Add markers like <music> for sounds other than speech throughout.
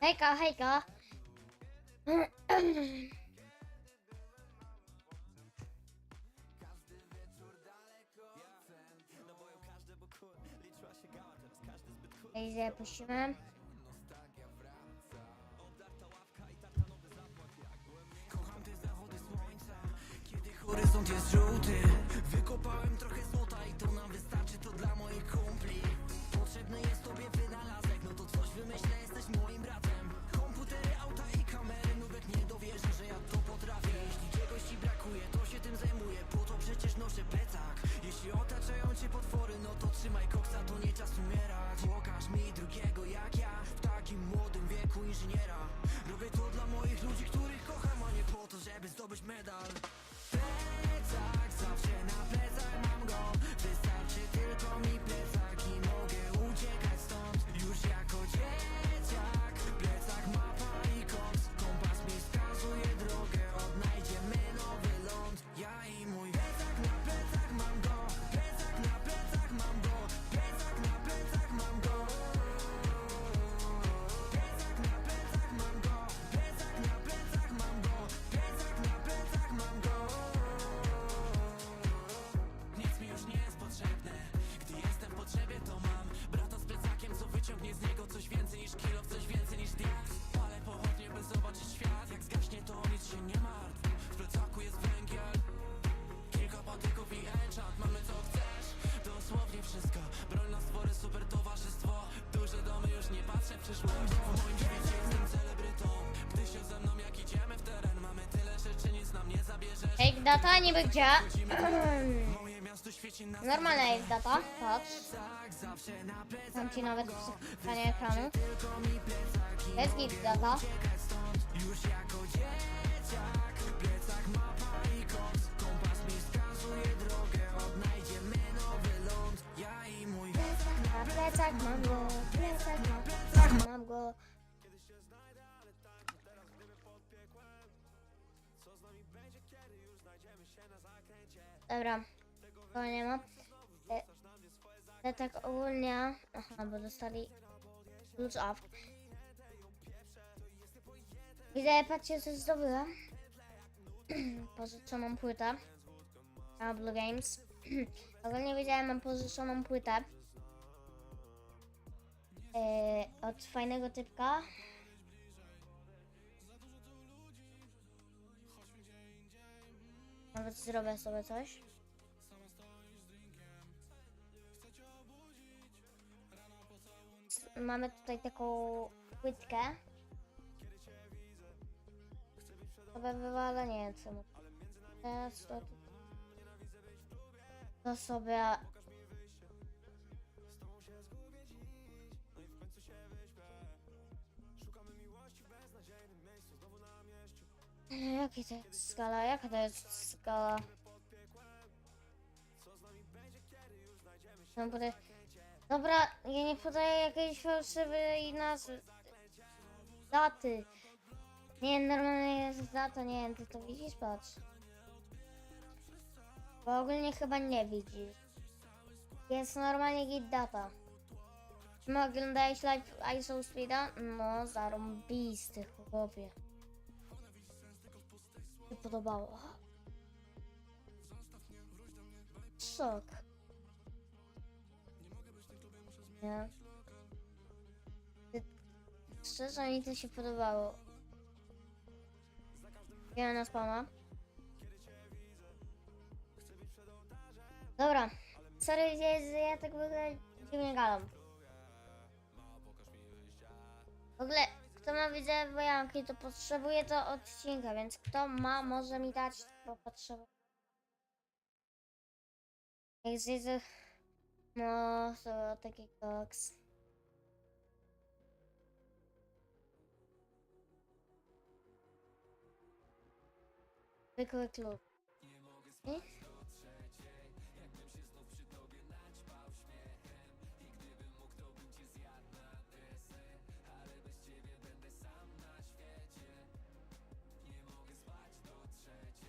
Hejka, hejka. Ej, puścimy. Horyzont jest żółty Wykopałem trochę złota No to trzymaj koksa, to nie czas umierać. Pokaż mi drugiego jak ja W takim młodym wieku inżyniera. Robię to dla moich ludzi, których kocham A nie po to, żeby zdobyć medal. Plecak, data niby gdzie? <clears throat> Normalna jest data, patrz. tak Dam ci nawet skanie ekranu. Jest git data. Plecak, mam go, plecak mam go. Dobra, to nie ma. E, Ale tak ogólnie, aha, bo dostali klucz off. Widzę, patrzcie co zdobyłem. <clears throat> Pożyczoną płytę. Na Blue Games. <clears throat> Ogólnie widziałem, mam pożyczoną płytę. Yy, od fajnego typka. Nawet zrobię sobie coś. Mamy tutaj taką płytkę. Sobie wywala, nie wiem co. Teraz to, to sobie Jaki to jest skala? Jaka to jest skala? No. Dobra, ja nie podaję jakiejś fałszywej nazwy. Daty. Nie, normalnie jest data, nie wiem, ty to widzisz? Patrz. Bo ogólnie chyba nie widzisz. Jest normalnie git data. Czy oglądałeś live ISO Speeda? No, zarąbisty chłopie się podobało. Szok. Nie. Szczerze mi to się podobało. Ja na spawna. Dobra. Sorry, że ja tak w ogóle dziwnie gadam. W ogóle, kto ma widzę wojanki, to potrzebuje to odcinka, więc kto ma, może mi dać, bo potrzebuję. Jak zjedzę, no, to taki koks. Zwykły klub.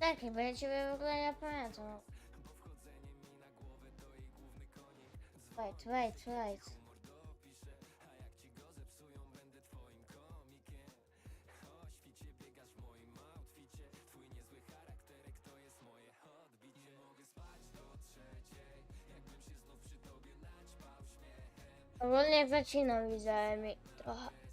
Czekaj, bo ja ciebie w ogóle nie pamiętam. Wait, wait, wait. Ogólnie zaczynam, widziałem mi trochę.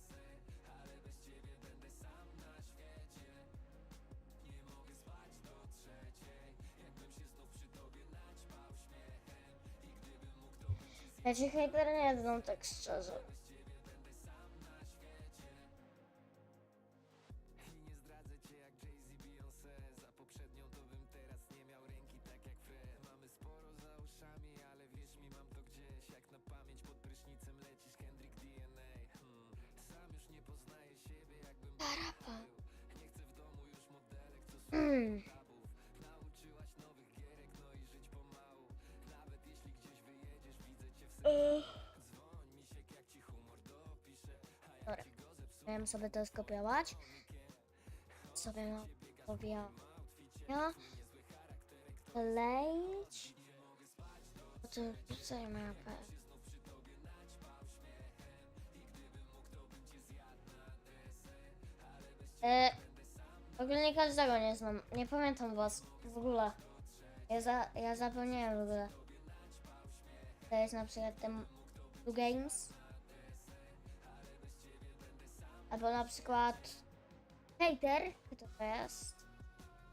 Ja cię hejter nie znam tak szczerze. Dobra. Miałem sobie to skopiować. Sobie mam kopiować. Kleić. Po to tutaj mapę. E, ogólnie każdego nie znam. Nie pamiętam was w ogóle. Ja, za, ja zapomniałem w ogóle. To jest na przykład ten Two Games. Albo na przykład Hater. Kto to jest?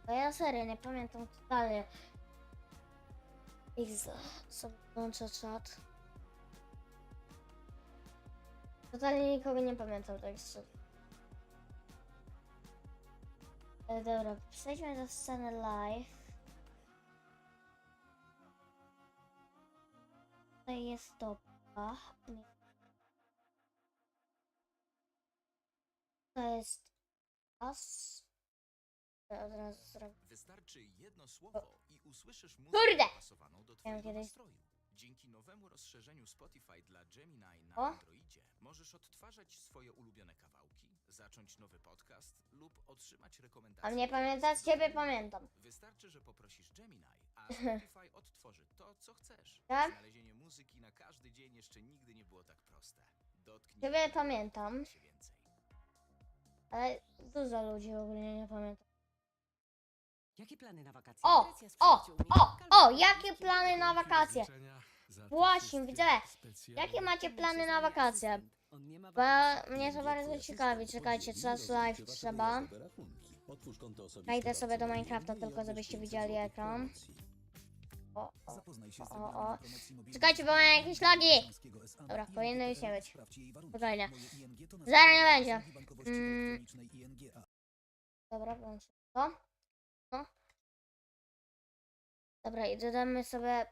To ja serio nie pamiętam totalnie. Ich sobie włączę czat. Totalnie nikogo nie pamiętam, tak szczerze. E, dobra, przejdźmy do sceny live. Tutaj jest topa. To jest as. Od razu zrobię. Wystarczy jedno słowo i usłyszysz muzykę Kurde! dopasowaną do Miałem twojego kiedyś- nastroju. Dzięki nowemu rozszerzeniu Spotify dla Gemini na O! Androidzie możesz odtwarzać swoje ulubione kawałki, zacząć nowy podcast lub otrzymać rekomendacje. A mnie pamiętasz? Ciebie pamiętam. Wystarczy, że poprosisz Gemini, a <laughs> Spotify odtworzy to, co chcesz. Tak? Znalezienie muzyki na każdy dzień jeszcze nigdy nie było tak proste. Dotknij Ciebie pamiętam. się więcej. Ale dużo ludzi ogólnie nie pamięta. Jakie plany na wakacje? O! Z O! przyjaciółmi. O! O! Jakie plany na wakacje? Właśnie, widzowie, jakie macie plany na wakacje? Bo mnie to bardzo ciekawi. Czekajcie, czas live trzeba. Wejdę sobie do Minecrafta, tylko żebyście widzieli ekran. O, o. O, o. Czekajcie, bo mam jakieś lagi! Dobra, powinno już nie być. Spokojnie. Zaraz nie będzie. Mm. Dobra, włączę to. No. Dobra, i dodamy sobie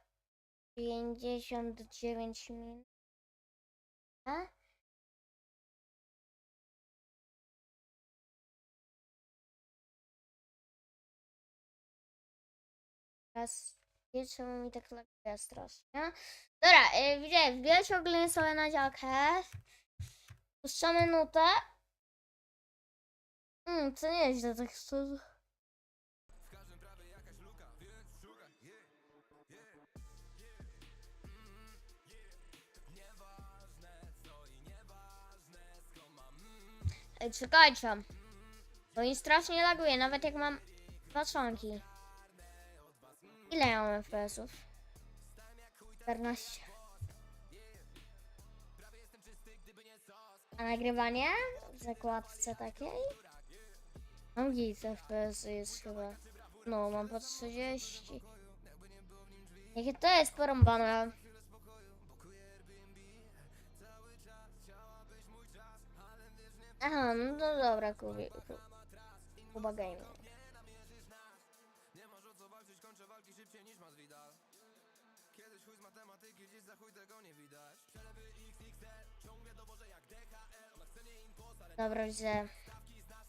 59 minut. A? Teraz nie czemu mi tak laguje strasznie. Dobra, yy, widzę, wbijać ogólnie sobie na działkę. Puszczamy nutę. Mm, to nieźle, tak szczerze. Ej, czekajcie. Bo mi strasznie laguje, nawet jak mam dwa członki. Ile ja mam FPS-ów? 14. A nagrywanie? W zakładce takiej? Mam git FPS jest chyba. No, mam po 30. Jakie to jest porąbane? Aha, no to dobra, Kubi. Kuba Gaming. Dobra, że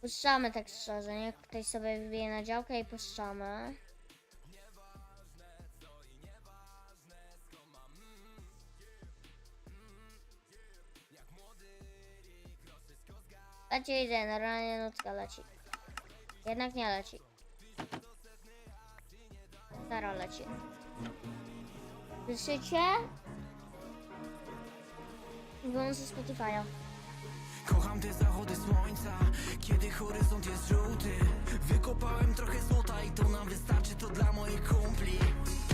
puszczamy tak szczerze, niech ktoś sobie wybije na działkę i puszczamy. Leci idzie, normalnie nutka leci. Jednak nie leci. Zero leci. Słyszycie? Wyłączę Spotify'a. Kocham te zachody słońca, kiedy horyzont jest żółty Wykopałem trochę złota i to nam wystarczy, to dla moich kumpli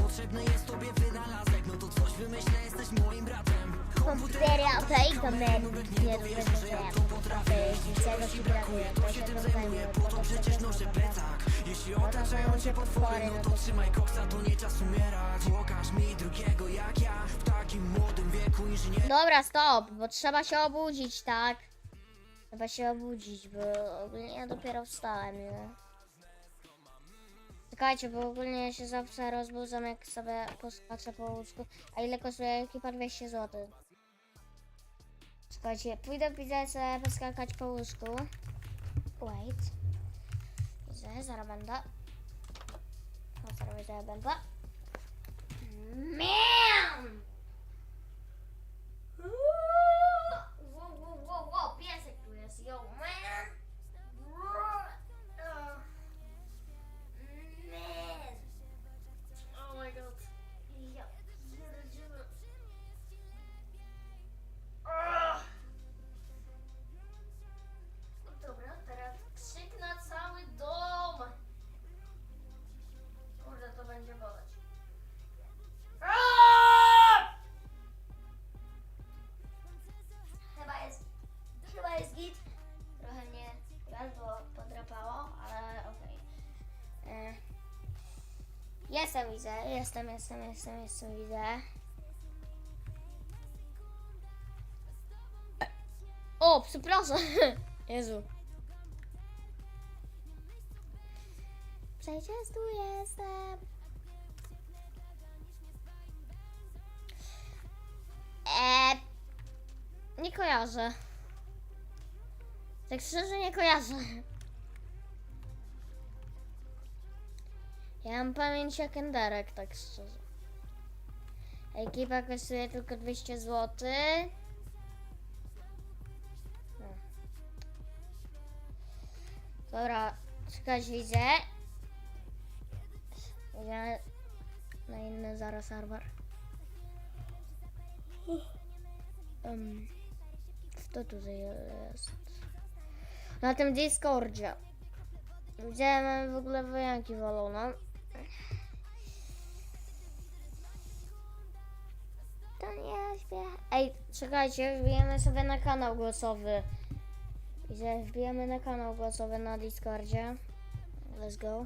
Potrzebny jest tobie wynalazek, no to coś wymyślę, jesteś moim bratem Komputery, okej, kamery. Nie rozumiem, że ja Czego ci brakuje? To się tym zajmuję, po to przecież noszę plecak Jeśli otaczają cię potwory, no to trzymaj koksa, to nie czas umierać Pokaż mi drugiego jak ja, w takim młodym wieku inżynier Dobra, stop, bo trzeba się obudzić, tak? Trzeba się obudzić, bo ogólnie ja dopiero wstałem, nie? Czekajcie, bo ogólnie ja się zawsze rozbudzam, jak sobie poskaczę po łóżku. A ile kosztuje ekipa 200 zł? Czekajcie, pójdę, pójdę sobie poskakać po łóżku. Wait. Widzę, zaraz będę. O, zaraz widzę, będę. Miam! Jestem, widzę, jestem, jestem, jestem, jestem, widzę. O, przepraszam. <laughs> Jezu. Przecież tu jestem. Eee, nie kojarzę. Tak szczerze nie kojarzę. Ja mam pamięć jak Enderek, tak szczerze. Ekipa kosztuje tylko 200 zł. No. Dobra, czekać widzę. Idę na inny zaraz serwer. Um, kto tutaj jest? Na tym Discordzie. Mamy w ogóle wojanki walone. To nie. Ej, czekajcie, wbijemy sobie na kanał głosowy. Gdzie wbijemy na kanał głosowy na Discordzie. Let's go.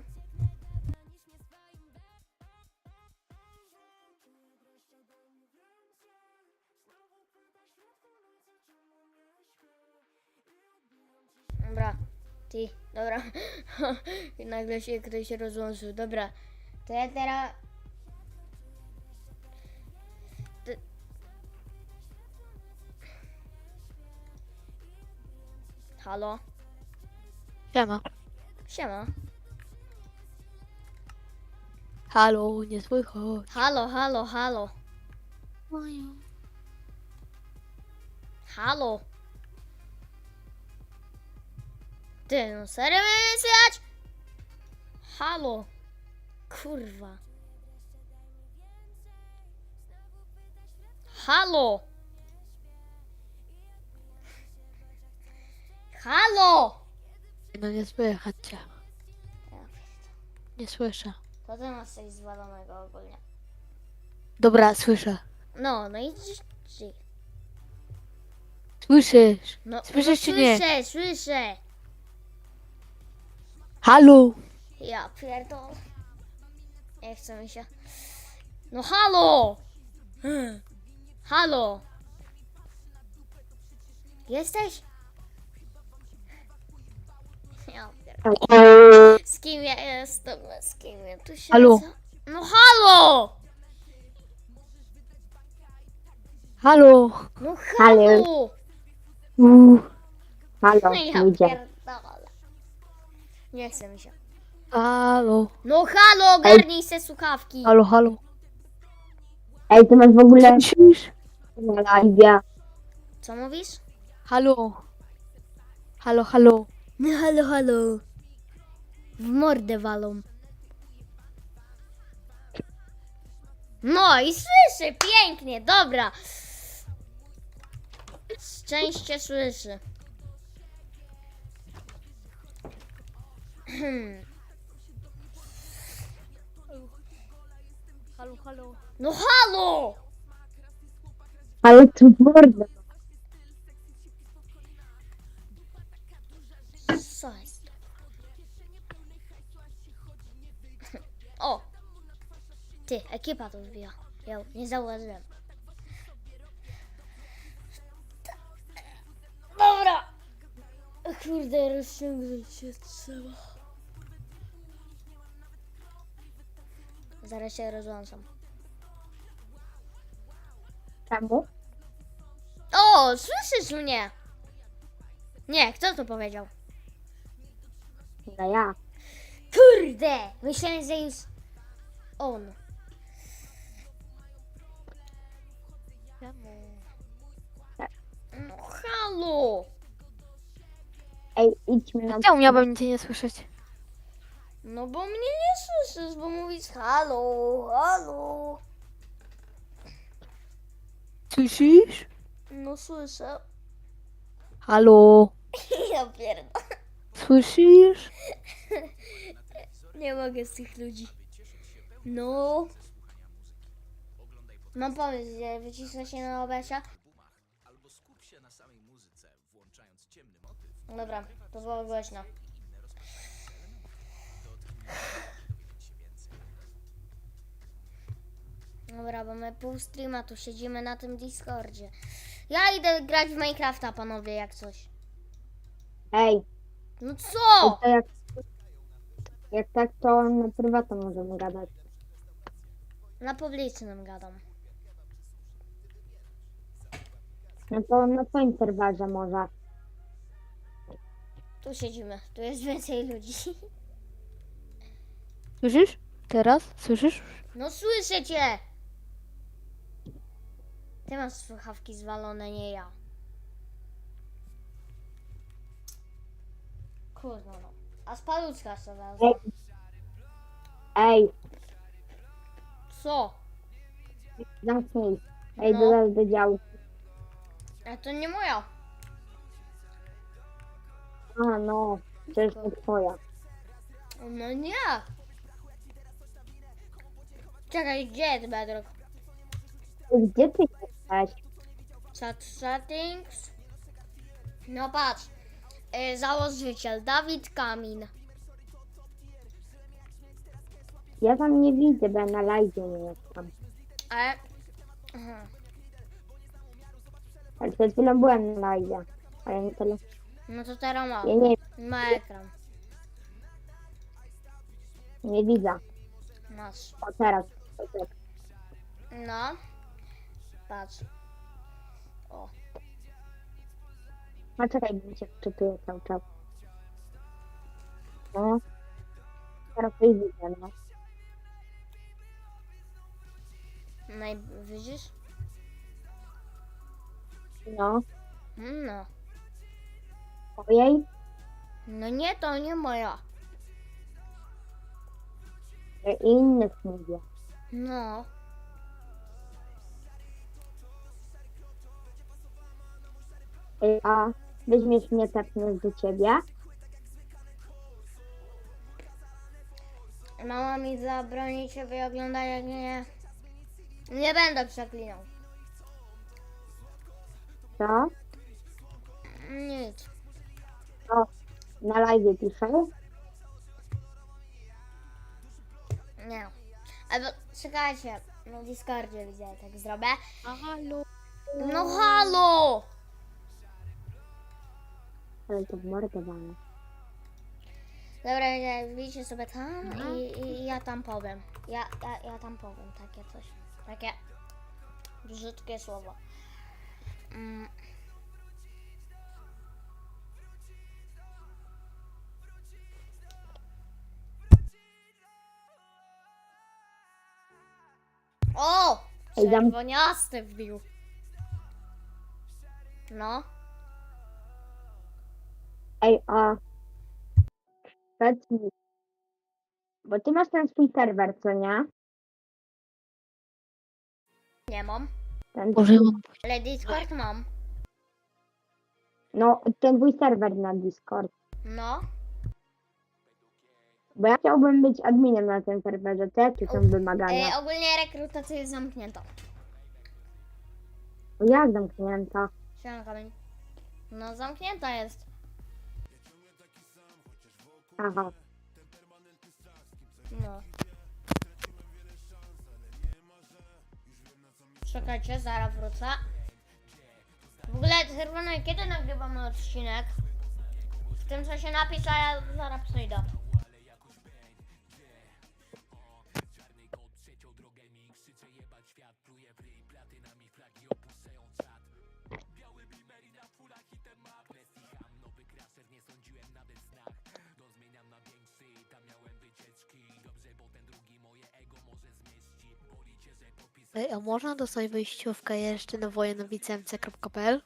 Dobra, ty, dobra. <laughs> I nagle się ktoś rozłączył. Dobra, to ja teraz. Halo? Siema. Siema. Halo, nie słychać. Halo, halo, halo. Halo. Ty, no serio mnie słychać? Halo. Kurwa. Halo. Halo. No nie słychać cię. Nie słyszę. To ty masz coś zwalonego ogólnie. Dobra, słyszę. No, no i ci- Słyszysz? No, Słyszysz no czy nie? Słyszę, słyszę. Halo. Ja pierdolę. Nie chce mi się. No halo! Hmm. Halo! Jesteś? Z kim ja jestem? Z kim ja tu siedzę? Halo? No halo! Halo. No halo! Uuu. Halo, No ja ludzie. pierdolę. Nie chce mi się. Halo. No halo, ogarnij se słuchawki. Halo, halo. Ej, ty masz w ogóle Słyszysz? na live. Co mówisz? Halo. Halo, halo. No halo, halo. W mordę walą. No i słyszy, pięknie, dobra. Szczęście słyszy. Hmm. Halo, halo. No halo! Ale to mordę. Ty, ekipa tu wbija. Ja nie zauważyłem. Dobra! Kurde, rozciągnąć się trzeba. Zaraz się rozłączam. Czemu? O, słyszysz mnie? Nie, kto to powiedział? No ja. Kurde! Myślałem, że już on. Halo! Ej, idźmy na... Czemu miałbym cię nie słyszeć? No bo mnie nie słyszysz, bo mówisz halo, halo. Słyszysz? No słyszę. Halo. <laughs> Ja pierdolę. Słyszysz? Nie mogę z tych ludzi. No. Mam pomysł, że wycisnę się na obesia. Dobra, to było głośno. Dobra, bo my pół streama tu siedzimy na tym Discordzie. Ja idę grać w Minecrafta, panowie, jak coś. Ej, No co? to jak... Jak tak, to na prywatę możemy gadać. Na publicznym gadam. No to na twoim serwerze może. Tu siedzimy, tu jest więcej ludzi. <laughs> Słyszysz? Teraz? Słyszysz? No słyszę cię! Ty masz słuchawki zwalone, nie ja. Kurwa no. A spaluczka co teraz? Ej. Ej, Co? zamknij. Ej, No. dodaj do działu. A to nie moja. A, no. To twoja. No nie. Czekaj, gdzie jest Bedrock? Gdzie ty jesteś? Chat settings. No patrz. Y, założyciel Dawid Kamin. Ja tam nie widzę, bo ja na live nie jestem. E. Aha. Ale przed chwilą byłem na live. Ale nie tyle. No to teraz ma. Ja nie, Ma ekran. nie widzę. Masz. O, teraz. O, tak. No. Patrz. O. No czekaj, bo mi się wczytuje cały czas. No. Teraz to i widzę, no. No i widzisz? No. No. Ojej. No nie, to nie moja. Ja innych mówię. No. Ej, a weźmiesz mnie tepniesz do ciebie? Mama mi zabroni ciebie oglądać, jak nie... Nie będę przeklinał. Co? Nic. O, na live piszę. Nie. Albo czekajcie. Na Discordzie widzę, tak zrobię. A halo. No halo! Ale to walę. Dobra, widzę, wbijcie sobie tam i, i ja tam powiem. Ja, ja, ja tam powiem takie coś. Takie brzydkie słowo. Mm. O! Ej, dam- Czerwoniasty wbił. No. Ej, a... Powiedz Bo ty masz ten swój serwer, co nie? Nie mam. Ten, Boże, ja mam- Ale Discord mam. no, ten twój serwer na Discord. No. Bo ja chciałbym być adminem na tym serwerze, te jakie są wymagania? E, ogólnie rekrutacja jest zamknięta. Jak zamknięta? Kamień. No zamknięta jest. Aha. No. Czekajcie, zaraz wrócę. W ogóle czerwony, kiedy nagrywamy odcinek? W tym co się napisz, a ja zaraz przyjdę. Ej, a można dostać wyjściówkę jeszcze na wojenowicemce.pl?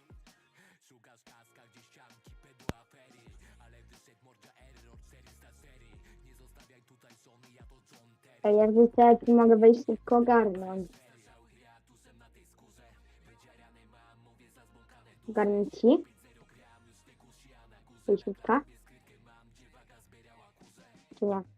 Ej, jakby co, ja ci mogę wejść tylko ogarnąć. Ogarnę ci. Wyjściówka. Czy nie?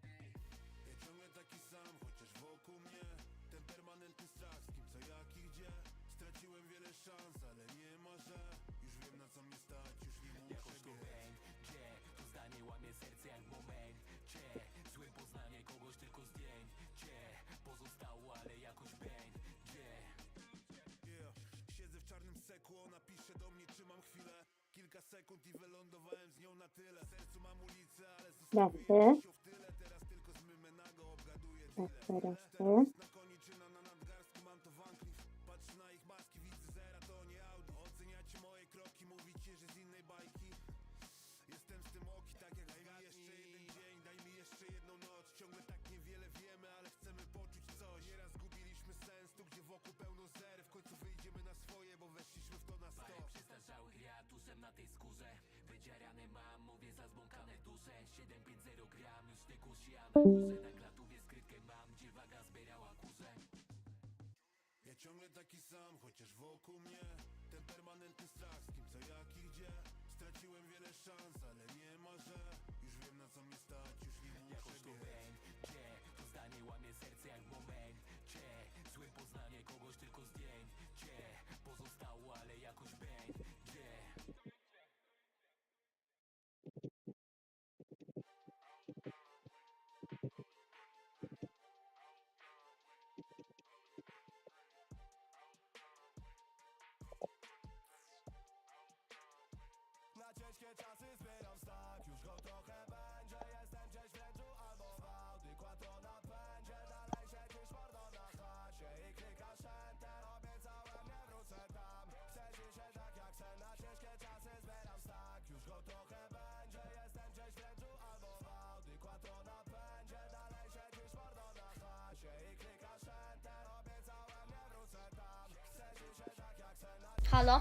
Dobrze. Tak, teraz, tak. Dziarany mam, mówię za zbłąkane dusze 750 gram, już ty kusi, a na górze Na klatuwie skrytkę mam, gdzie waga zbierała kurze Ja ciągle taki sam, chociaż wokół mnie Ten permanentny strach, z kim co jak i gdzie? Straciłem wiele szans, ale nie ma, Już wiem na co mnie stać, już nie muszę to będzie, to zdanie łamie serce jak w momencie Złe poznanie kogoś tylko zdjęć Ciężkie czasy zmieniam stak Już go trochę będzie Jestem gdzieś w albo w Audi. Quattro na pędzie Dalej siedzisz mordo na chacie. I klikasz enter Obiecałem nie wrócę tam. Chcę się tak jak sen Na ciężkie czasy zmieniam stak Już go trochę będzie Jestem gdzieś w Wędrzu albo w Audi. Quattro na pędzie Dalej siedzisz mordo na chacie. I klikasz enter Obiecałem nie wrócę tam. Chcę się tak jak sen Halo?